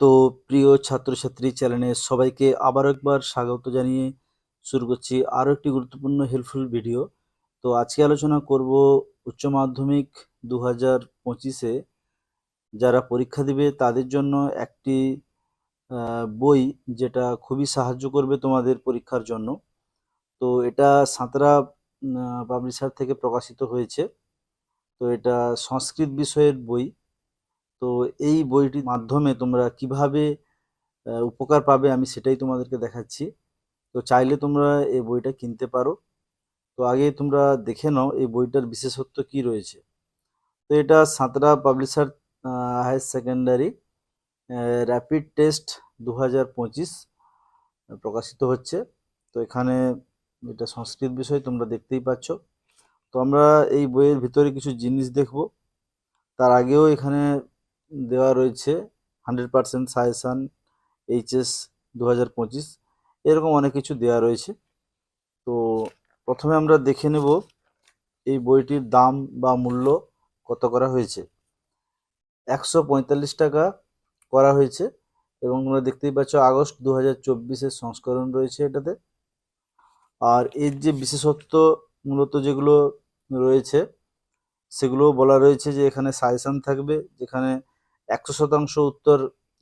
তো প্রিয় ছাত্রছাত্রী চ্যানেলে সবাইকে আবার একবার স্বাগত জানিয়ে শুরু করছি আরও একটি গুরুত্বপূর্ণ হেল্পফুল ভিডিও তো আজকে আলোচনা করব উচ্চ মাধ্যমিক দু হাজার পঁচিশে যারা পরীক্ষা দিবে তাদের জন্য একটি বই যেটা খুবই সাহায্য করবে তোমাদের পরীক্ষার জন্য। তো এটা সাঁতরা পাবলিশার থেকে প্রকাশিত হয়েছে। তো এটা সংস্কৃত বিষয়ের বই। তো এই বইটির মাধ্যমে তোমরা কীভাবে উপকার পাবে আমি সেটাই তোমাদেরকে দেখাচ্ছি। তো চাইলে তোমরা এই বইটা কিনতে পারো। তো আগে তোমরা দেখে নাও এই বইটার বিশেষত্ব কি রয়েছে। তো এটা Santra publisher higher secondary rapid test দু হাজার পঁচিশ প্রকাশিত হচ্ছে। তো এখানে এটা সংস্কৃত বিষয়, তোমরা দেখতেই পাচ্ছ। তো আমরা এই বইয়ের ভিতরে কিছু জিনিস দেখব। তার আগেও এখানে দেওয়া রয়েছে হান্ড্রেড পার্সেন্ট সাজেশান এইচএস দু হাজার পঁচিশ। এরকম অনেক কিছু দেওয়া রয়েছে। তো প্রথমে আমরা দেখে নেব এই বইটির দাম বা মূল্য কত করা হয়েছে। একশো পঁয়তাল্লিশ টাকা করা হয়েছে এবং তোমরা দেখতেই পাচ্ছ আগস্ট দু হাজার চব্বিশের সংস্করণ রয়েছে এটাতে। আর এর যে বিশেষত্ব মূলত যেগুলো রয়েছে সেগুলো বলা রয়েছে যে এখানে সাজেশন থাকবে, যেখানে একশো শতাংশ উত্তর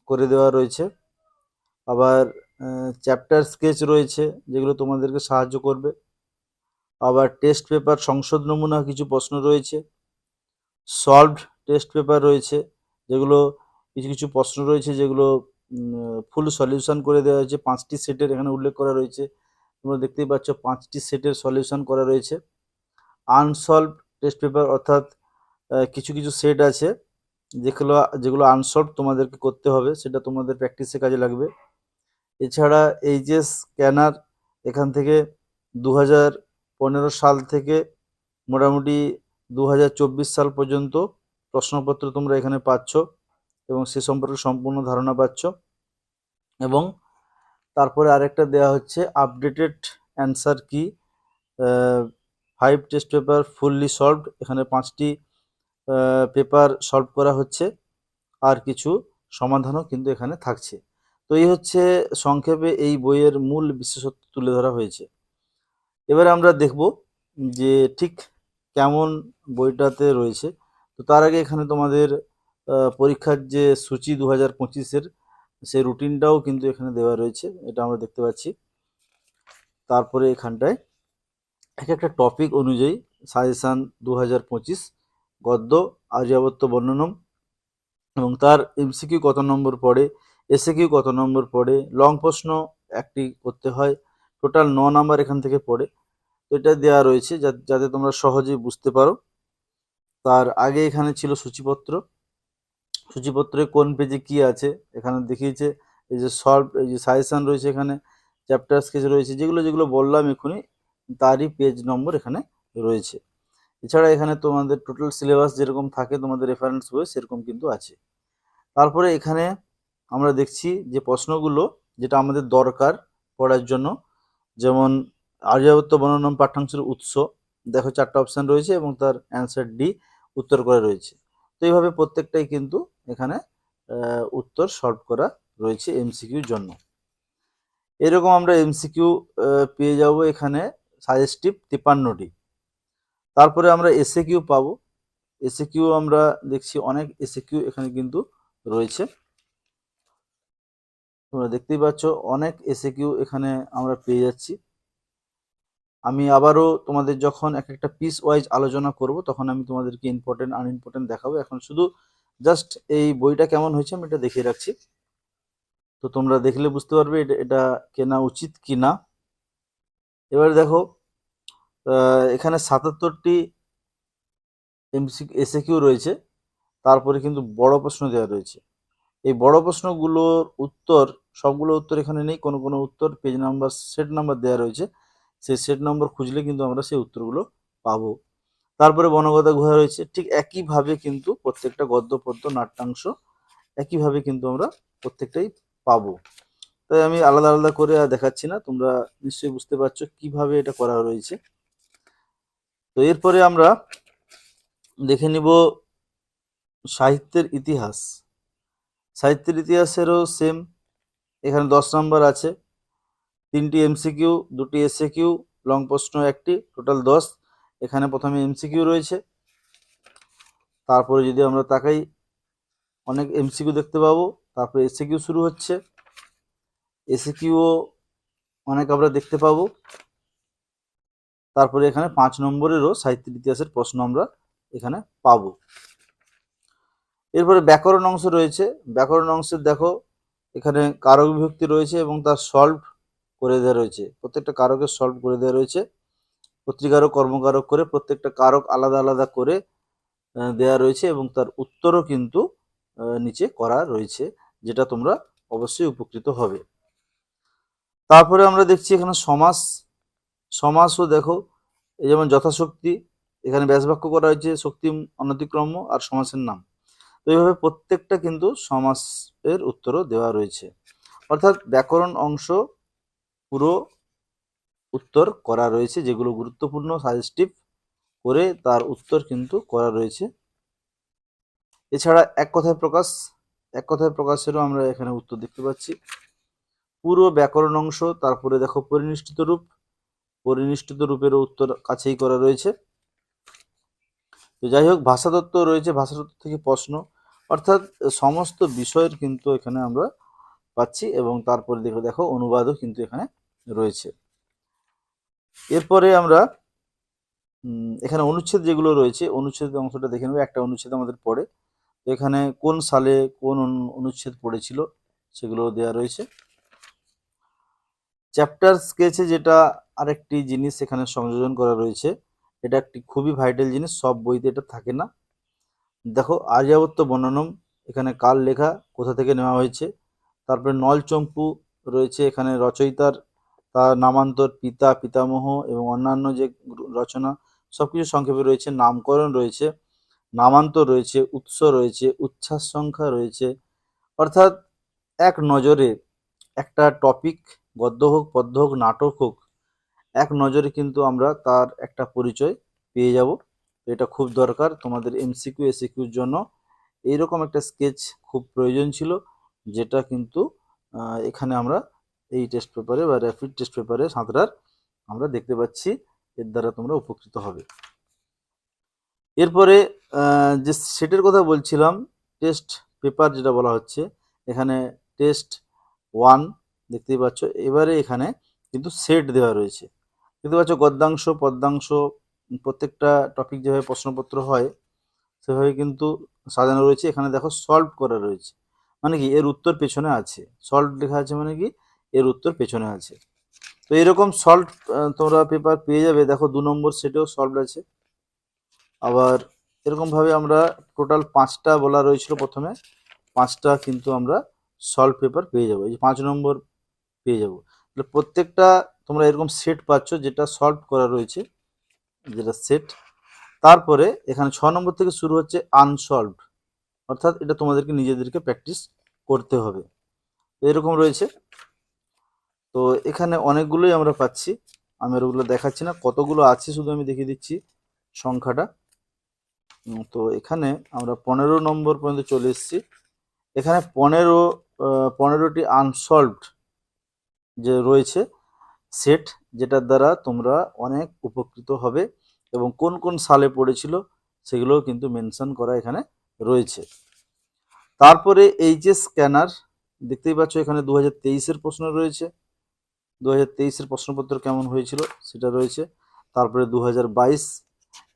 করে দেওয়া রয়েছে। আবার চ্যাপ্টার স্কেচ রয়েছে যেগুলো তোমাদেরকে সাহায্য করবে। আবার টেস্ট পেপার সংশোধ নমুনা, কিছু প্রশ্ন রয়েছে। সলভড টেস্ট পেপার রয়েছে যেগুলো, কিছু কিছু প্রশ্ন রয়েছে যেগুলো ফুল সলিউশন করে দেওয়া হয়েছে। পাঁচটি সেটের এখানে উল্লেখ করা রয়েছে। তোমরা দেখতেই পাচ্ছ পাঁচটি সেটের সলিউশন করা রয়েছে। আনসলভ টেস্ট পেপার অর্থাৎ কিছু কিছু সেট আছে। যেগুলো যেগুলো আনসলভ তোমাদেরকে করতে হবে, সেটা তোমাদের প্র্যাকটিসে কাজে লাগবে। এছাড়া এইচএস স্ক্যানার এখান থেকে দু হাজার পনেরো সাল থেকে মোটামুটি দু হাজার চব্বিশ সাল পর্যন্ত প্রশ্নপত্র তোমরা এখানে পাচ্ছ এবং সে সম্পর্কে সম্পূর্ণ ধারণা পাচ্ছ। এবং তারপরে আরেকটা দেওয়া হচ্ছে updated answer key five test paper fully solved এখানে পাঁচটি পেপার সলভ করা হচ্ছে, আর কিছু সমাধানও কিন্তু এখানে থাকছে। তো এই হচ্ছে সংক্ষেপে এই বইয়ের মূল বিশেষত্ব তুলে ধরা হয়েছে। এবারে আমরা দেখব যে ঠিক কেমন বইটাতে রয়েছে। তো তার আগে এখানে তোমাদের পরীক্ষার যে সূচি দু হাজার পঁচিশের সেই রুটিনটাও কিন্তু এখানে দেওয়া রয়েছে, এটা আমরা দেখতে পাচ্ছি। তারপরে এখানটায় এক একটা টপিক অনুযায়ী সাজেশান দু হাজার পঁচিশ গদ্য, আর্যাবত্য বর্ণনম এবং তার এমসিকিউ কত নম্বর পড়ে এসএকিউ কত নম্বর পড়ে লং প্রশ্ন একটি করতে হয় টোটাল ন নাম্বার এখান থেকে পড়ে। তো এটা দেওয়া রয়েছে যাতে তোমরা সহজেই বুঝতে পারো। তার আগে এখানে ছিল সূচিপত্র। সূচিপত্রে কোন পেজে কি আছে এখানে দেখিয়েছে। এই যে সলভ এই যে সাজেশন রয়েছে এখানে চ্যাপ্টার স্কেচ রয়েছে, যেগুলো যেগুলো বললাম এক্ষুনি, তারই পেজ নম্বর এখানে রয়েছে। এছাড়া এখানে তোমাদের টোটাল সিলেবাস যেরকম থাকে তোমাদের রেফারেন্স বই সেরকম কিন্তু আছে। তারপরে এখানে আমরা দেখছি যে প্রশ্নগুলো যেটা আমাদের দরকার পড়ার জন্য, যেমন আর্যাবত্ত বর্ণনম পাঠ্যাংশের উৎস, দেখো চারটা অপশান রয়েছে এবং তার অ্যান্সার ডি উত্তর করা রয়েছে। তো এইভাবে প্রত্যেকটাই কিন্তু এখানে উত্তর সলভ করা রয়েছে এমসিকিউর জন্য। এরকম আমরা এমসিকিউ পেয়ে যাব এখানে সাজেস্টিভ তিপ্পান্নটি। তারপরে আমরা এসএ কিউ পাবো। এসএ কিউ আমরা দেখছি অনেক এসএ কিউ এখানে কিন্তু রয়েছে। তোমরা দেখতেই পাচ্ছ অনেক এসএ কিউ এখানে আমরা পেয়ে যাচ্ছি। আমি আবারও তোমাদের যখন এক একটা পিস ওয়াইজ আলোচনা করব, তখন আমি তোমাদেরকে ইম্পর্টেন্ট আনইম্পর্টেন্ট দেখাবো। এখন শুধু জাস্ট এই বইটা কেমন হয়েছে আমি এটা দেখিয়ে রাখছি। তো তোমরা দেখলে বুঝতে পারবে এটা এটা কেনা উচিত কি না এবার দেখো এখানে সাতাত্তরটি এমসি, এসএকিউ রয়েছে। তারপরে কিন্তু বড় প্রশ্ন দেওয়া রয়েছে। এই বড় প্রশ্নগুলোর উত্তর, সবগুলো উত্তর এখানে নেই, কোনো কোনো উত্তর পেজ নাম্বার সেট নাম্বার দেওয়া রয়েছে। সেই সেট নাম্বার খুঁজলে কিন্তু আমরা সেই উত্তরগুলো পাবো। তারপরে বনগতা গুহা রয়েছে। ঠিক একইভাবে কিন্তু প্রত্যেকটা গদ্য পদ্য নাট্যাংশ একইভাবে কিন্তু আমরা প্রত্যেকটাই পাবো। তাই আমি আলাদা আলাদা করে দেখাচ্ছি না। তোমরা নিশ্চয়ই বুঝতে পারছ কীভাবে এটা করা রয়েছে। তো এরপরে আমরা দেখে নিব সাহিত্যের ইতিহাস। সাহিত্যের ইতিহাসেরও সেম এখানে দশ নম্বর আছে। তিনটি এমসিকিউ দুটি এসএ কিউ লং প্রশ্ন একটি টোটাল দশ। এখানে প্রথমে এমসিকিউ রয়েছে। তারপরে যদি আমরা তাকাই, অনেক এমসিকিউ দেখতে পাবো। তারপরে এসএ কিউ শুরু হচ্ছে। এসএ কিউও অনেক আমরা দেখতে পাবো। তারপরে এখানে পাঁচ নম্বরেরও সাহিত্যের ইতিহাসের প্রশ্ন আমরা এখানে পাবো। এরপরে ব্যাকরণ অংশ রয়েছে। ব্যাকরণ অংশের দেখো, এখানে কারক বিভক্তি রয়েছে এবং তার সলভ করে দেওয়া রয়েছে। প্রত্যেকটা কারকের সলভ করে দেওয়া রয়েছে। পত্রিকারক কর্মকারক করে প্রত্যেকটা কারক আলাদা আলাদা করে দেওয়া রয়েছে এবং তার উত্তরও কিন্তু নিচে করা রয়েছে, যেটা তোমরা অবশ্যই উপকৃত হবে। তারপরে আমরা দেখছি এখানে সমাস সমাসও দেখো, এই যেমন যথাশক্তি, এখানে ব্যাসবাক্য করা হয়েছে শক্তি অনতিক্রম্য আর সমাসের নাম। তো এইভাবে প্রত্যেকটা কিন্তু সমাসের উত্তরও দেওয়া রয়েছে। অর্থাৎ ব্যাকরণ অংশ পুরো উত্তর করা রয়েছে, যেগুলো গুরুত্বপূর্ণ সাজেস্টিভ করে তার উত্তর কিন্তু করা রয়েছে। এছাড়া এক কথায় প্রকাশ, এক কথায় প্রকাশেরও আমরা এখানে উত্তর দেখতে পাচ্ছি। পুরো ব্যাকরণ অংশ, তারপরে দেখো পরিনিষ্ঠিত রূপ পরিনিষ্ঠিত রূপেরও উত্তর কাছেই করা রয়েছে। তো যাই হোক, ভাষাতত্ত্ব রয়েছে, ভাষাতত্ত্ব থেকে প্রশ্ন। অর্থাৎ সমস্ত বিষয়ের কিন্তু এখানে আমরা পাচ্ছি এবং তারপরে দেখো দেখো অনুবাদও কিন্তু এখানে রয়েছে। এরপরে আমরা এখানে অনুচ্ছেদ যেগুলো রয়েছে অনুচ্ছেদ অংশটা দেখে নেব। একটা অনুচ্ছেদ আমাদের পড়ে। তো এখানে কোন সালে কোন অনুচ্ছেদ পড়েছিল সেগুলো দেওয়া রয়েছে। চ্যাপ্টার স্কেচে যেটা আরেকটি জিনিস এখানে সংযোজন করা রয়েছে। এটা একটি খুবই ভাইটাল জিনিস, সব বইতে এটা থাকে না। দেখো আর্যাবর্ত বর্ণনম, এখানে কার লেখা, কোথা থেকে নেওয়া হয়েছে? তারপরে নলচম্পু রয়েছে এখানে রচয়িতার, তার নামান্তর পিতা, পিতামহ এবং অন্যান্য যে রচনা সব কিছু সংক্ষেপে রয়েছে। নামকরণ রয়েছে, নামান্তর রয়েছে, উৎস রয়েছে, উচ্ছ্বাস সংখ্যা রয়েছে। অর্থাৎ এক নজরে একটা টপিক গদ্য হোক, পদ্য হোক, নাটক হোক এক নজরে কিন্তু আমরা তার একটা পরিচয় পেয়ে যাব। এটা খুব দরকার তোমাদের এমসিকিউ এসিকিউর জন্য। এইরকম একটা স্কেচ খুব প্রয়োজন ছিল, যেটা কিন্তু এখানে আমরা এই টেস্ট পেপারে বা র্যাপিড টেস্ট পেপারে সাঁতরার আমরা দেখতে পাচ্ছি, এর দ্বারা তোমরা উপকৃত হবে। এরপরে যে সেটের কথা বলছিলাম টেস্ট পেপার যেটা বলা হচ্ছে, এখানে টেস্ট ওয়ান দেখতেই পাচ্ছ। এবারে এখানে কিন্তু সেট দেওয়া রয়েছে। পাচ্ছ গদ্যাংশ, পদ্যাংশ, প্রত্যেকটা টপিক যেভাবে প্রশ্নপত্র হয়, সেভাবে কিন্তু সাজানো রয়েছে। এখানে দেখো সলভ করা রয়েছে। মানে কি? এর উত্তর পেছনে আছে। সলভ লেখা আছে মানে কি? এর উত্তর পেছনে আছে। তো এরকম সলভ তোমরা পেপার পেয়ে যাবে। দেখো দু নম্বর সেটেও সলভ আছে। আবার এরকমভাবে আমরা টোটাল পাঁচটা বলা রয়েছিল প্রথমে। পাঁচটা কিন্তু আমরা সলভ পেপার পেয়ে যাব। এই যে পাঁচ নম্বর পেয়ে যাব। তাহলে প্রত্যেকটা তোমরা এরকম সেট পাচ্ছ যেটা সলভ করা রয়েছে, যেটা সেট তারপরে এখানে ছ নম্বর থেকে শুরু হচ্ছে আনসলভড অর্থাৎ এটা তোমাদেরকে নিজেদেরকে প্র্যাকটিস করতে হবে। এরকম রয়েছে। তো এখানে অনেকগুলোই আমরা পাচ্ছি। আমি ওগুলো দেখাচ্ছি না। কতগুলো আছে শুধু আমি দেখিয়ে দিচ্ছি সংখ্যাটা। তো এখানে আমরা পনেরো নম্বর পর্যন্ত চলে এসেছি। এখানে পনেরো পনেরোটি আনসলভড যে রয়েছে সেট যেটার দ্বারা তোমরা অনেক উপকৃত হবে এবং কোন কোন সালে পড়েছিল সেগুলোও কিন্তু মেনশন করা এখানে রয়েছে। তারপরে এই যে স্ক্যানার দেখতেই পাচ্ছ এখানে দু হাজার প্রশ্ন রয়েছে। দু হাজার প্রশ্নপত্র কেমন হয়েছিল সেটা রয়েছে। তারপরে দু হাজার বাইশ,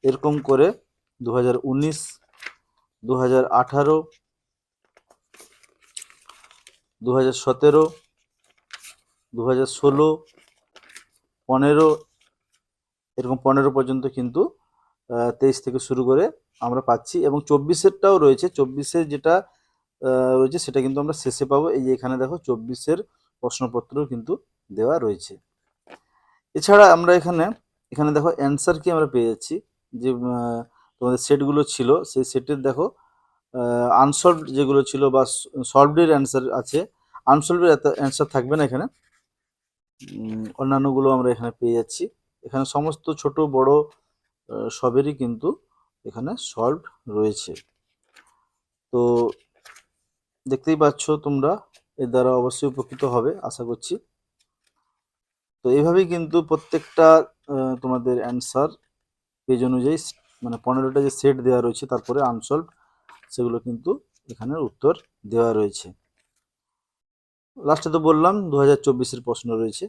এরকম করে দু হাজার উনিশ দু হাজার আঠারো দু হাজার সতেরো দু হাজার ষোলো, পনেরো, এরকম পনেরো পর্যন্ত কিন্তু তেইশ থেকে শুরু করে আমরা পাচ্ছি। এবং চব্বিশেরটাও রয়েছে। চব্বিশের যেটা রয়েছে সেটা কিন্তু আমরা শেষে পাবো। এই যে এখানে দেখো, চব্বিশের প্রশ্নপত্র কিন্তু দেওয়া রয়েছে। এছাড়া আমরা এখানে এখানে দেখো অ্যান্সার কি আমরা পেয়ে যাচ্ছি। যে তোমাদের সেটগুলো ছিল, সেই সেটের দেখো আনসলভড যেগুলো ছিল বা সলভডের অ্যান্সার আছে আনসলভের অ্যান্সার থাকবে না এখানে। অন্যান্যগুলো আমরা এখানে পেয়ে যাচ্ছি। এখানে সমস্ত ছোট, বড় সবেরই কিন্তু এখানে সলভ রয়েছে। তো দেখতেই পাচ্ছ তোমরা, এর দ্বারা অবশ্যই উপকৃত হবে, আশা করছি। তো এইভাবেই কিন্তু প্রত্যেকটা তোমাদের অ্যান্সার পেজ অনুযায়ী মানে পনেরোটা যে সেট দেওয়া রয়েছে, তারপরে আনসলভ সেগুলো কিন্তু এখানে উত্তর দেওয়া রয়েছে। লাস্টে তো বললাম দু হাজার প্রশ্ন রয়েছে।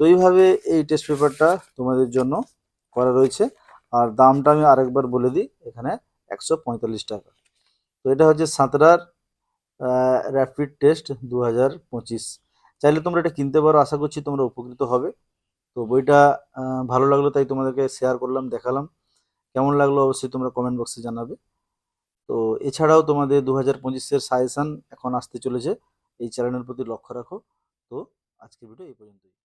তো এইভাবে এই টেস্ট পেপারটা তোমাদের জন্য করা রয়েছে। আর দামটা আমি আরেকবার বলে দিই, এখানে একশো পঁয়তাল্লিশ টাকা। তো এটা হচ্ছে সাঁতরার র্যাপিড টেস্ট দু হাজার পঁচিশ। চাইলে তোমরা এটা কিনতে পারো, আশা করছি তোমরা উপকৃত হবে। তো বইটা ভালো লাগল তাই তোমাদেরকে শেয়ার করলাম, দেখালাম। কেমন লাগল অবশ্যই তোমরা কমেন্ট বক্সে জানাবে। তো এছাড়াও তোমাদের দু হাজার পঁচিশের সাজেশান এখন আসতে চলেছে। এই চ্যানেলের প্রতি লক্ষ্য রাখো। তো আজকের ভিডিও এই পর্যন্তই।